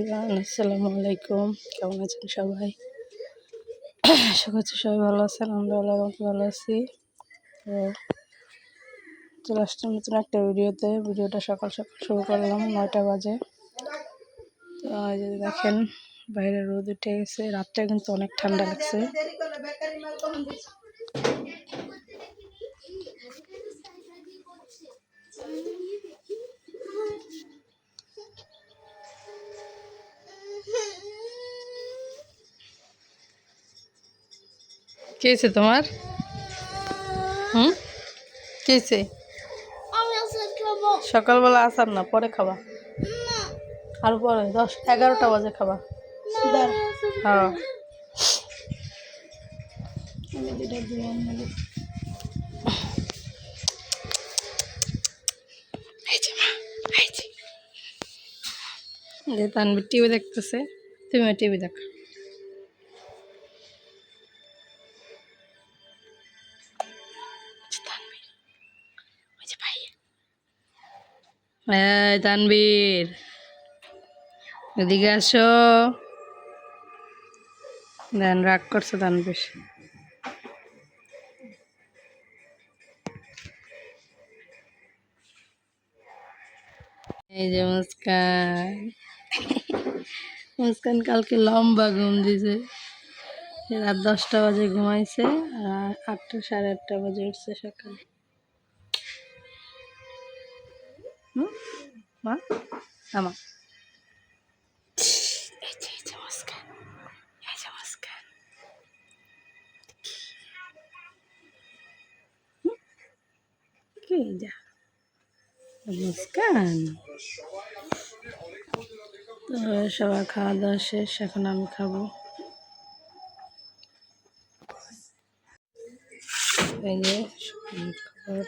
Everyone আসসালামু আলাইকুম। কেমন আছেন সবাই? আশা করছি সবাই ভালো আছেন আমরা ভালো আছি। তো চলে আসলাম নতুন একটা ভিডিওতে। ভিডিওটা সকাল সকাল শুরু করলাম, নয়টা বাজে। এই দেখেন বাইরে রোদ উঠে গেছে, রাতটা কিন্তু অনেক ঠান্ডা লাগছে। কে হয়েছে তোমার? হুম? কে হয়েছে আমি আজকে খাব। সকালবেলা আসার না পরে খাবা। আর পরে দশ এগারোটা বাজে খাবা। হ্যাঁ। যে তানবির টিভি দেখতেছে তুমিও টিভি দেখো। ভাই তানবীর এদিকে আসো। দেন রাগ করছে তানবীর এই যে মুস্কান। মুস্কান কালকে লম্বা ঘুম দিছে। রাত দশটা বাজে ঘুমাইছে আর আটটা, সাড়ে আটটা বাজে উঠছে সকালে। হুম? মা? আমা এই যে, এই তো সবার খাওয়া দাওয়া শেষ এখন আমি খাব। এই যে খাবার।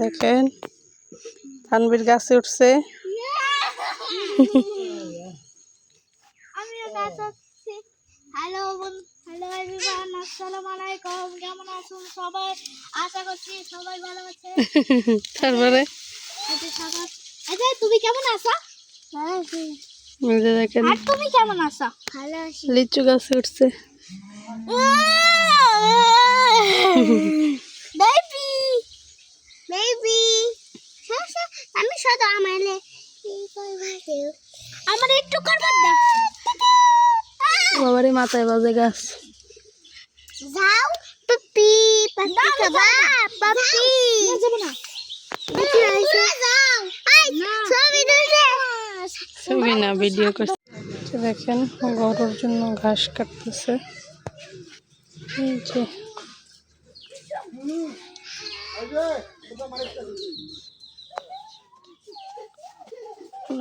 দেখেন তানবির গাছে উঠছে। হ্যালো হ্যালো এভরিওয়ান আসসালামু আলাইকুম। কেমন আছেন সবাই? আশা করছি সবাই ভালো আছে তারপরে? এই যে সবাই আচ্ছা তুমি কেমন আছো? ভালো আছি। দেখেন। আর তুমি কেমন আছো? ভালো আছি। লিচু গাছে উঠছে। বেবি বেবি আমি শুধু আমারে আমার একটু করবার দাও বাবারে মাথায় বাজে গাছ। যাও পাপি পাপি খাবা পাপি যাব না। বেশি হইছে যাও। আই ছবি তুলছে ছবি না ভিডিও করছে এই দেখেন গরুর জন্য ঘাস কাটতেছে। এই যে।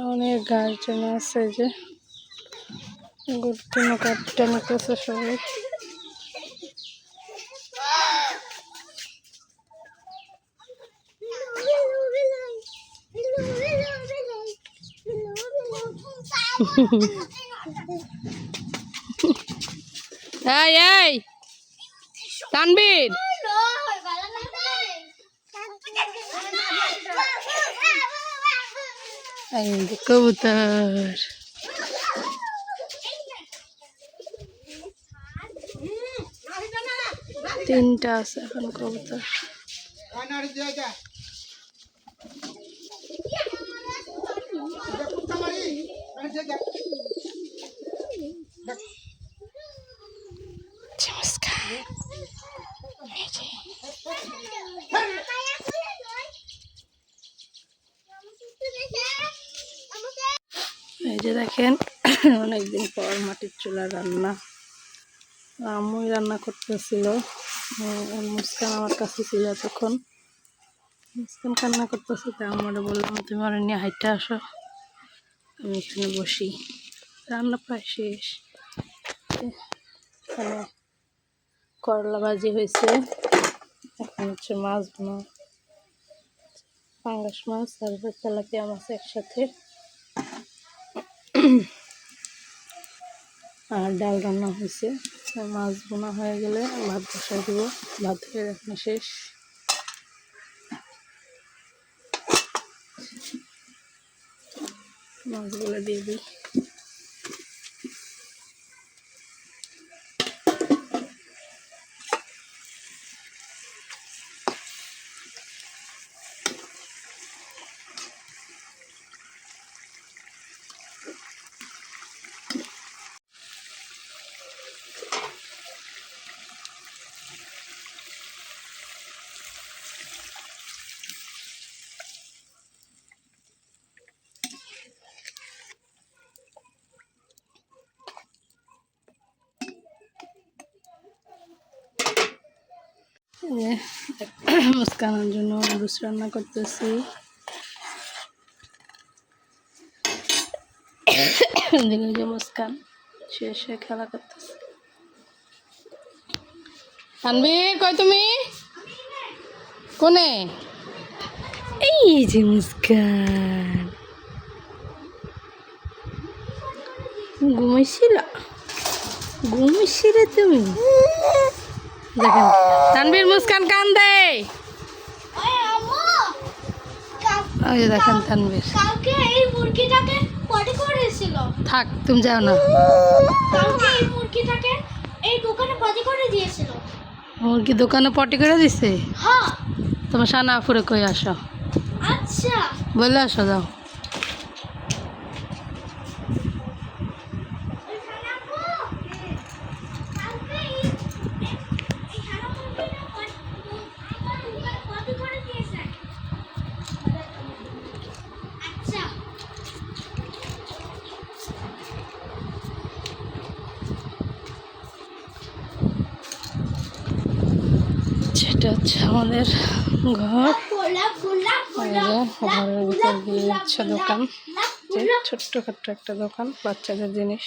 অনেক ঘাস জমে আছে যে। জন্য কাঠটা নিতেছে সবাই। এই এই! তানবীর এই কবুতর তিনটা আছে এখন কবুতর যে দেখেন, অনেকদিন পর মাটির চুলা রান্না। আম্মুই রান্না করতেছিল। মুস্কান আমার কাছে ছিল তখন মুস্কান কান্না করতেছে তাই আমার বললাম, তুমি আমার নিয়ে হাইটে আসো। আমি এখানে বসি। রান্না প্রায় শেষ। এখানে করলা ভাজি হয়েছে। এখন হচ্ছে মাছ বানা পাঙ্গাস মাছ আর তেলাপিয়া মাছ একসাথে। আর ডাল রান্না হয়েছে। মাছ বোনা হয়ে গেলে ভাত বসাই দিব। ভাত খেয়ে রান্না শেষ। মাছগুলো দিয়ে দিই এই যে মুস্কানের জন্য রুস রান্না করতেছি। যে মুস্কান, সে খেলা করতেছে। আনবির কই তুমি? কোনে? এই যে মুস্কান। ঘুমাইছিল? ঘুমাইছিলে তুমি? দেখেন। তানবীর মুস্কান কান দেয় ওই যে দেখেন তানবীর থাক তুমি যাও না। মুরগি দোকানে পটি করে দিছে? হ্যাঁ। তোমার সানা আপুরে কই আসো? আচ্ছা। বলে আসো যাও ওইখানে আম্মু কালকে এই- এই- এই সারা মুরগিটা পটি- আমার দোকানে পটি করে দিয়েছে আচ্ছা সেটা হচ্ছে আমাদের ঘর। ঘরের ভিতর দিয়ে হচ্ছে দোকান। ছোট্টখাট্ট একটা দোকান বাচ্চাদের জিনিস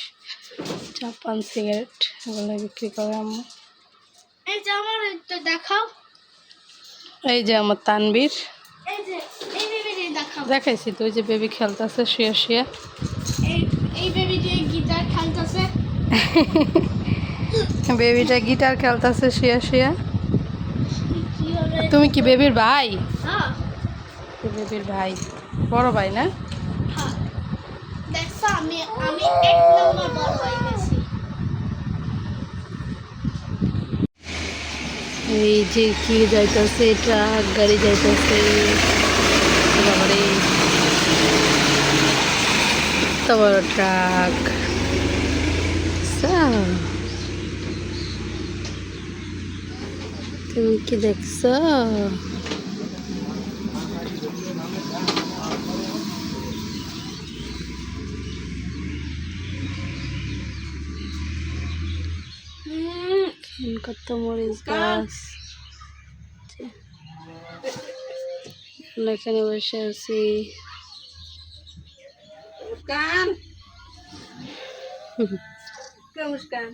চা পান সিগারেট এগুলো বিক্রি করে আম্মু। এই যে আমার একটা দেখাও। এই যে আমার তানবীর দেখাইছি তুই যে বেবি খেলতেছে শুয়ে শুয়ে। এই বেবিটি গিটার খেলতেছে। বেবিটা গিটার খেলতেছে শুয়ে শুয়ে। তুমি কি বেবির ভাই? হ্যাঁ। বেবির ভাই? বড় ভাই না? হ্যাঁ। আমি আমি এক নম্বর বল এই যে কি যাইতেছে ট্রাক গাড়ি যাইতেছে। এত বড় ট্রাক। তুমি কি দেখছ? কত মরিচ গাছ। এখানে বসে আছি। মুস্কান মুস্কান